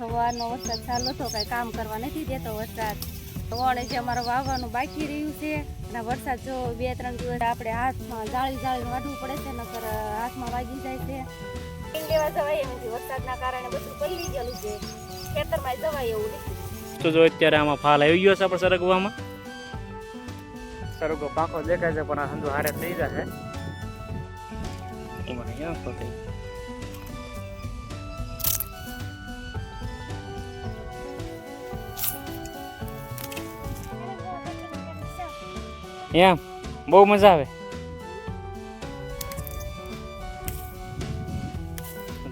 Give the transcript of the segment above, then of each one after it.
હવાનો વરસાદ ચાલુ હતો કાંઈ કામ કરવા નથી દેતો વરસાદ. વણ જે અમારે વાવવાનું બાકી રહ્યું છે અને વરસાદ જો બે ત્રણ દિવસ આપણે હાથમાં જાળી જાળી વાઢવું પડે છે નકર હાથમાં વાગી જાય છે. લેવા જવાય એમ નથી વરસાદના કારણે બધું પલળી ગયેલું છે. ખેતરમાં જવાય એવું નથી. તો જો અત્યારે આમાં ફાલ આવી ગયો છે આપણે સરગવામાં. સરગો પાકો દેખાય છે પણ આ સંધુ હારે થઈ જશે. અમારે અહીંયા એમ બહુ મજા આવે.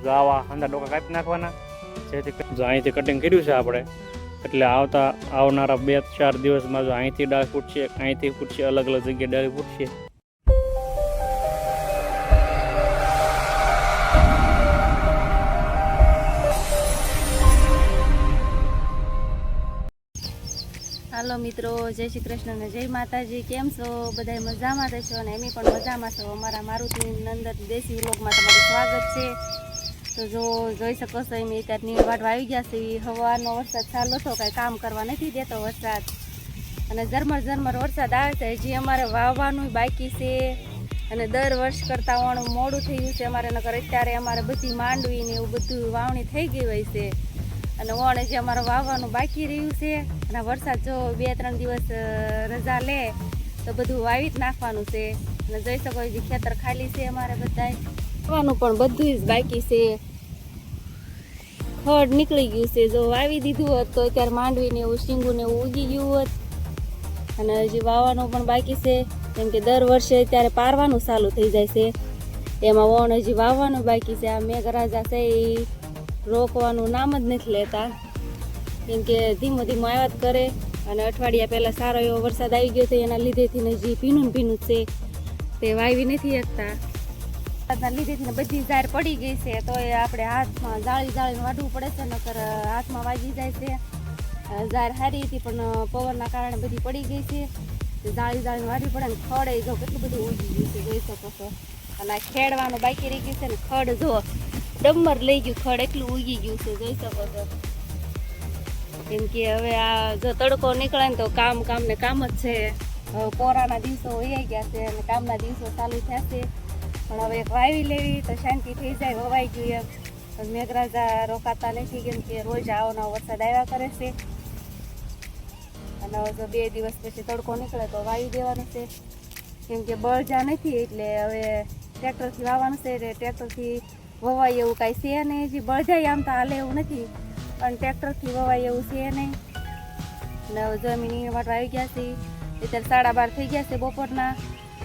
જો આવા અંદર ડોકા કાપી નાખવાના. જેથી જો અહીંથી કટિંગ કર્યું છે આપણે, એટલે આવતા આવનારા બે ચાર દિવસમાં જો અહીંથી ડાળ ફૂટશે, અહીંથી ફૂટશે અલગ અલગ જગ્યાએ ડાળી ફૂટશે. મિત્રો, જય શ્રી કૃષ્ણ અને જય માતાજી. કેમ છો? બધા મજામાં રહેશો અને એમની પણ મજામાં છો. અમારા મારુતિ નંદર દેશી વ્લોગમાં તમારું સ્વાગત છે. તો જો, જોઈ શકો છો એમ અત્યારે નીર વાટવા આવી ગયા છે. હવાનો વરસાદ ચાલુ હતો, કાંઈ કામ કરવા નથી દેતો વરસાદ. અને ઝરમર ઝરમર વરસાદ આવે છે. હજી અમારે વાવવાનું બાકી છે. અને દર વર્ષ કરતાં વણ મોડું થઈ ગયું છે. અમારે નગર અત્યારે અમારે બધી માંડવી ને એવું બધું વાવણી થઈ ગઈ હોય છે. અને વણ જે અમારે વાવવાનું બાકી રહ્યું છે. અને વરસાદ જો બે, ત્રણ દિવસ રજા લે, તો બધું વાવી જ નાખવાનું છે. અને જોઈ શકો હજી ખેતર ખાલી છે અમારે બધાય. ખાવાનું પણ બધું જ બાકી છે. ખડ નીકળી ગયું છે. જો વાવી દીધું હોત તો અત્યારે માંડવીને એવું, શીંગું ને એવું ઉગી ગયું હોત. અને હજી વાવવાનું પણ બાકી છે. કેમ કે દર વર્ષે ત્યારે પારવાનું ચાલુ થઈ જાય છે. એમાં વણ હજી વાવવાનું બાકી છે. આ મેઘરાજા છે એ રોકવાનું નામ જ નથી લેતા. કેમ કે ધીમો ધીમો આવ્યા જ કરે અને અઠવાડિયા પહેલાં સારો એવો વરસાદ આવી ગયો છે એના લીધેથી ને હજી ભીનું ભીનું છે. તે વાવી નથી શકતા. વરસાદના લીધેથી બધી ઝાર પડી ગઈ છે તો એ આપણે હાથમાં જાળી જાળીને વાઢવું પડે છે, નકર હાથમાં વાગી જાય છે. ઝાર સારી હતી પણ પવનના કારણે બધી પડી ગઈ છે. જાળી જાળીને વાઢવી પડે ને ખડ જો કેટલું બધું ઉગી ગયું છે, જોઈ શકો છો. અને આ ખેડવાનું બાકી રહી ગયું છે ને ખડ જો ડમર લઈ ગયું, ખડ એટલું ઉગી ગયું છે, જોઈ શકો છો. કેમ કે હવે આ જો તડકો નીકળે ને તો કામ કામ ને કામ જ છે. પોરાના દિવસો વહી ગયા છે અને કામના દિવસો ચાલુ થશે પણ હવે વાવી લેવી તો શાંતિ થઈ જાય, વવાઈ ગયું એમ મેઘરાજા રોકાતા નથી કેમ કે રોજ આવો વરસાદ આવ્યા કરે છે. અને હવે જો બે દિવસ પછી તડકો નીકળે તો વાવી દેવાનું છે. કેમ કે બળજા નથી એટલે હવે ટ્રેક્ટરથી વાવવાનું છે એટલે ટ્રેક્ટરથી વવાય એવું કાંઈ છે નહીં. હજી બળજાય આમ તો હાલે એવું નથી. પણ ટ્રેક્ટરથી વવાય એવું છે નહીં. ને હવે જમીન વાટવા આવી ગયા છે અત્યારે સાડા બાર થઈ ગયા છે બપોરના.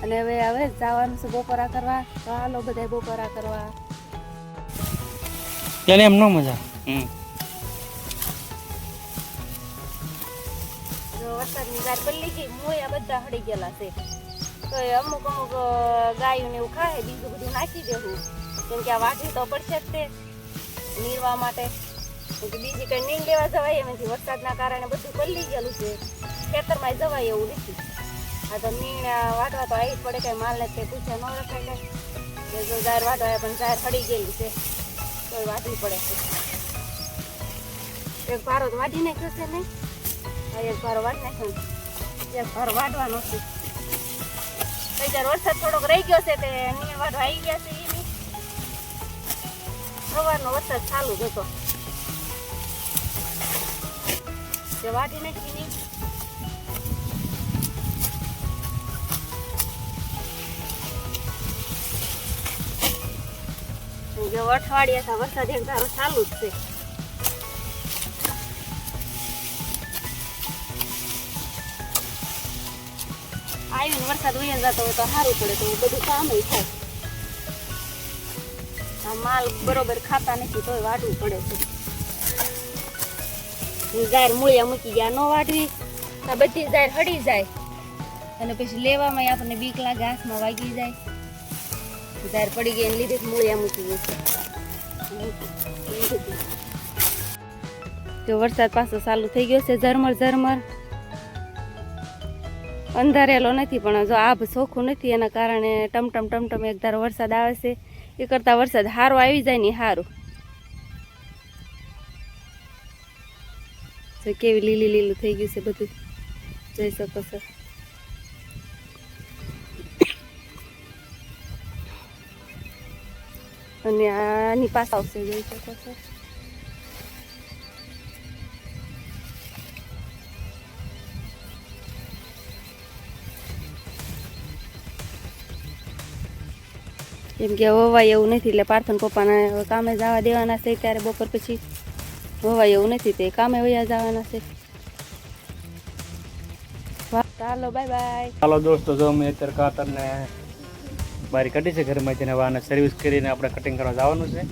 અને હવે હવે જવાનું છે બપોરા કરવા. તો હાલો બધા બપોરા કરવા. ત્યારે એમ ન મજા. જો વરસાદની ગાર પલ્લી ગઈ મોયા બધા હળી ગયેલા છે. તો એ અમુક અમુક ગાયું ને એવું ખાય બીજું બધું નાખી દેવું. કેમ કે આ વાટી તો પડશે જ તે. નીરવા માટે. બીજી કઈ નીણ લેવા જવાય એમ નથી વરસાદના કારણે બધું પલ્લી ગયેલું છે. ખેતરમાં જવાય એવું નથી. આ તો નીણ વાટવા તો આવી પડે, કઈ માલ નથી પૂછે ન રખાય કઈ જો જાર વાટવા પણ જાર ફળી ગયેલી છે. તો વાટવી પડે છે. એક ભારો તો વાટી નાખ્યો છે નહીં એક ભારો વાટ નાખ્યો એક ભારો વાટવાનો છે. અત્યારે વરસાદ થોડોક રહી ગયો છે, તે નીણ વાટવા આવી ગયા છે સવારનો વરસાદ ચાલુ જ હતો. જે વાટી નાખી નહીં. જો અઠવાડિયા વરસાદ એક ધારો ચાલુ જ છે. આવીને વરસાદ વહી જતો તો સારું પડે, તો બધું કામ થાય. માલ બરોબર ખાતા નથી, તોય વાટવું પડે છે. ઝાર મૂળિયા મૂકી ગયા ન વાટવી આ બધી ઝાર હળી જાય. અને પછી લેવામાં આપણને બીક લાગે હાથમાં વાગી જાય. ઝાર પડી ગઈ એને લીધે મૂળિયા મૂકી ગઈ. છે જો વરસાદ પાછો ચાલુ થઈ ગયો છે ઝરમર ઝરમર. અંધારેલો નથી પણ જો આભ ચોખ્ખું નથી એના કારણે ટમટમ ટમટમ એક ધારો વરસાદ આવે છે. એ કરતાં વરસાદ સારો આવી જાય ને સારું કેવી લીલી લીલું થઈ ગયું છે બધું. જોઈ શકો છો. અને આની પાસે આવશે, જોઈ શકો છો. કેમ કે હોવાય એવું નથી, એટલે પાર્થન પપ્પાના કામે જવા દેવાના છે, ત્યારે બપોર પછી હોવાય એવું નથી, તે કામે વયા જવાના છે. ચાલો, બાય બાય. ચાલો દોસ્તો, જો અમે અત્યારે કાતરને બારી કાઢી છે ઘરમાં તેને વાને સર્વિસ કરીને આપણે કટિંગ કરવા જવાનું છે.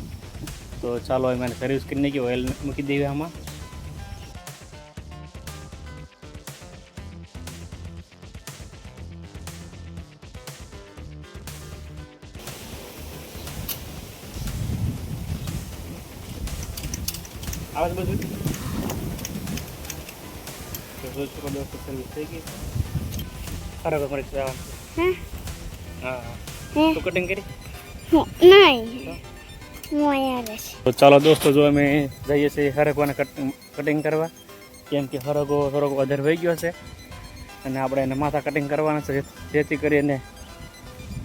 તો ચાલો એમાં સર્વિસ કરીને કે ઓઇલ મૂકી દઈએ આમાં. આવે છે બધું તો જો દોસ્તો સર્વિસ થઈ ગઈ ખરાબ મળી છે હા હા તું કટિંગ કરી તો ચાલો દોસ્તો જો અમે જઈએ છીએ હરગવાને કટિંગ કરવા કેમ કે હરગો થોડોક વધારે વહી ગયો છે અને આપણે એને માથા કટિંગ કરવાના છે જેથી કરીને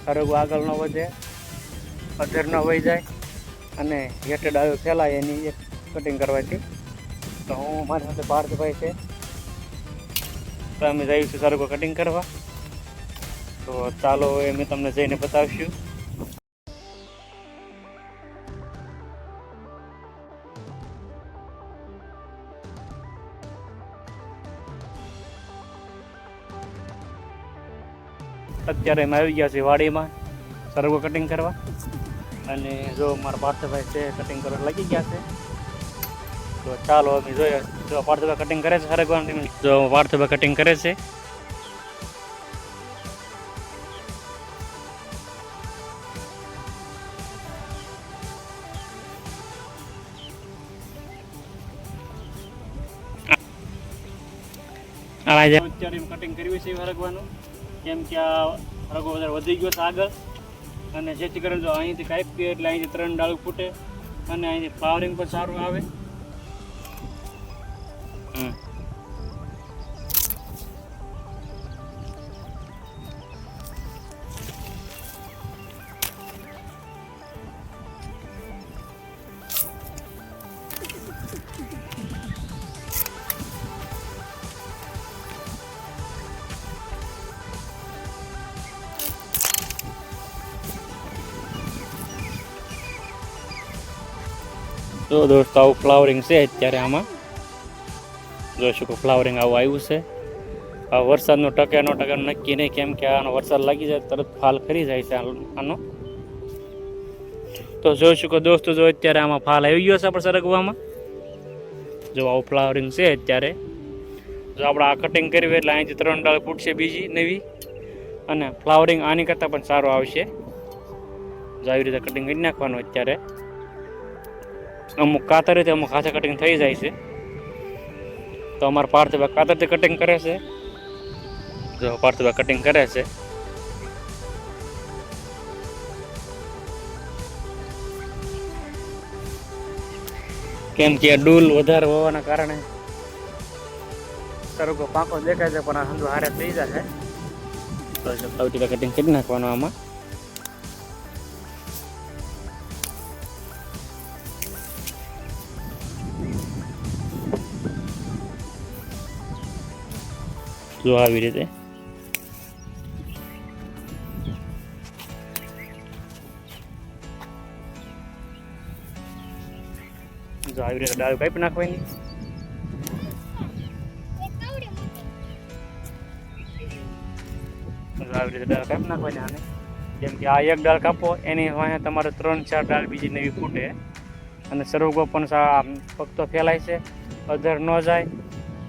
હરગો આગળ ન વધે અધર ન વહી જાય અને હેટેડ આવ્યો ફેલાય એની એક કટિંગ કરવાથી તો હું મારી સાથે પાર્થભાઈ છે. તો અમે જઈએ છીએ સરગો કટિંગ કરવા. તો ચાલો એ મેં તમને જઈને બતાવશું. અત્યારે અમે આવી ગયા છીએ વાડીમાં. સરગો કટિંગ કરવા. અને જો મારા પાર્થભાઈ છે કટિંગ કરવા લાગી ગયા છે. તો ચાલો અમે જોઈએ. જો પાર્થભાઈ કટિંગ કરે છે સરગવાની જો પાર્થભાઈ કટિંગ કરે છે. અત્યારે એમ કટિંગ કરવી છે હરગવાનું કેમ કે આ હરગો વધારે વધી ગયો છે આગળ. અને જેથી કરીને જો અહીંથી કાપીએ એટલે અહીંથી ત્રણ ડાળું ફૂટે. અને અહીંથી ફ્લાવરિંગ પણ સારું આવે. હમ તો દોસ્તો આવું ફ્લાવરિંગ છે અત્યારે આમાં જોઈશું કે ફ્લાવરિંગ આવું આવ્યું છે. આ વરસાદનો ટકે નો ટકે નક્કી નહીં કેમ કે આનો વરસાદ લાગી જાય તરત ફાલ ખરી જાય છે આનો- તો જોઈશું કે દોસ્તો, જો અત્યારે આમાં ફાલ આવી ગયો છે આપણે સરગવામાં. જો આવું ફ્લાવરિંગ છે અત્યારે. જો આપણે આ કટિંગ કરવી એટલે અહીંથી ત્રણ ડાળ ફૂટશે બીજી નવી. અને ફ્લાવરિંગ આની કરતાં પણ સારું આવશે. જો આવી રીતે કટિંગ કરી નાખવાનું અત્યારે. અમુક કાતરેથી અમુક હાથે કટિંગ થઈ જાય છે. તો અમારા પાર્થભાઈ કાતરથી કટિંગ કરે છે. જો પાર્થભાઈ કટિંગ કરે છે. કેમ કે ડૂલ વધારે હોવાના કારણે સરુકો પાકો દેખાય છે, પણ આ હારે થઈ જશે તો સૌથી કટિંગ કરી નાખવાનું આમાં. જો આવી રીતે. જો આવી રીતે ડાળ કાપી નાખવાની. આવી રીતે ડાળ કાપી આને. જેમ કે આ એક ડાળ કાપો, એની વાંહે તમારે ત્રણ ચાર ડાળ બીજી નવી ફૂટે. અને સરવગો પણ ફક્ત ફેલાય છે. અધર ન જાય.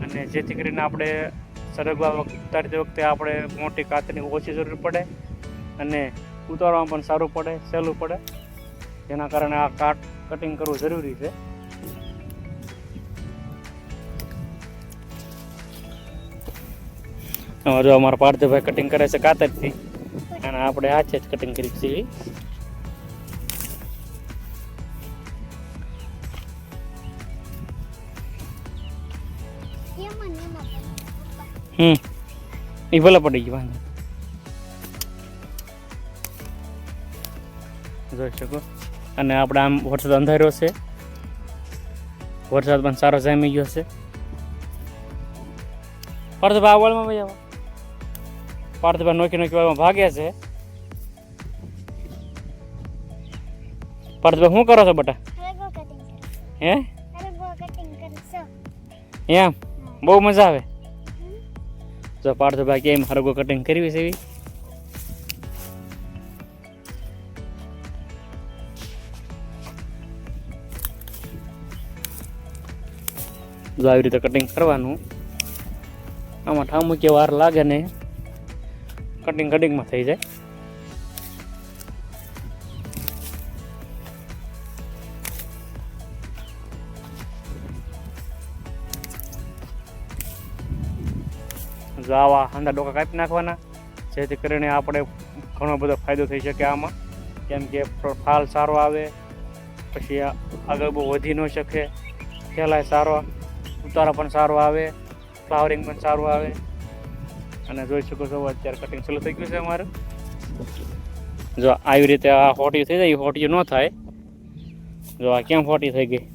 અને જેથી કરીને આપણે સરગવા ઉતારતી વખતે આપણે મોટી કાતરની ઓછી જરૂર પડે અને ઉતારવામાં પણ સારું પડે, સહેલું પડે. જેના કારણે આ કાટ કટિંગ કરવું જરૂરી છે. જો અમારા પાર્થભાઈ કટિંગ કરે છે કાતરથી, અને આપણે હાથે જ કટિંગ કરી છીએ હમ. એ ભલે પડી ગઈ વાંધો જોઈ શકો. અને આપણે આમ વરસાદ અંધાર્યો છે. વરસાદ પણ સારો જામી ગયો છે. પાર્થભાઈ આ વાળમાં ભાઈ આવો પાર્થભાઈ નોકી નોકી વાળમાં ભાગ્યા છે. પાર્થભાઈ શું કરો છો બટા? હે? એમ? બહુ મજા આવે? જો પાર્થભાઈ કેમ હરગો કટિંગ કરવી છે એવી. જો આવી રીતે કટિંગ કરવાનું, આમાં ઠામું કે વાર લાગે ને કટિંગ કટિંગમાં થઈ જાય. જો આવા હાંડા ડોકા કાપી નાખવાના, જેથી કરીને આપણે ઘણો બધો ફાયદો થઈ શકે આમાં. કેમ કે ફાલ સારો આવે, પછી આગળ બહુ વધી ન શકે ફેલાય સારો, ઉતારો પણ સારો આવે, ફ્લાવરિંગ પણ સારું આવે. અને જોઈ શકો છો, અત્યારે કટિંગ ચાલુ થઈ ગયું છે અમારું. જો આવી રીતે આ હોટી થઈ જાય હોટી ન થાય. જો આ કેમ હોટી થઈ ગઈ?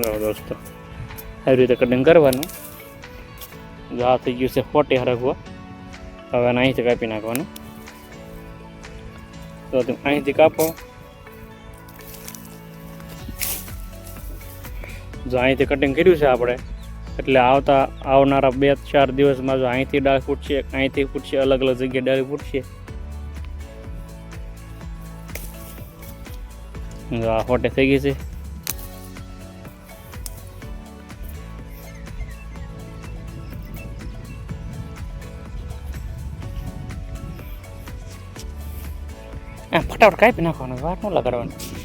જો દોસ્તો. આવી રીતે કટિંગ કરવાનું. જો થઈ ગયું છે ફોટી હરગવો. હવે અહીંથી કાપી નાખવાનું. તો તમે અહીંથી કાપો. જો અહીંથી કટિંગ કર્યું છે આપણે, એટલે આવતા, આવનારા બે ચાર દિવસમાં જો અહીંથી ડાળ ફૂટશે, અહીંથી ફૂટશે અલગ અલગ જગ્યાએ ડાળી ફૂટશે. જો આ ફોટે થઈ ગઈ છે. ફટાફટ કાપી નાખવાનું વાર ન લગાડવાનું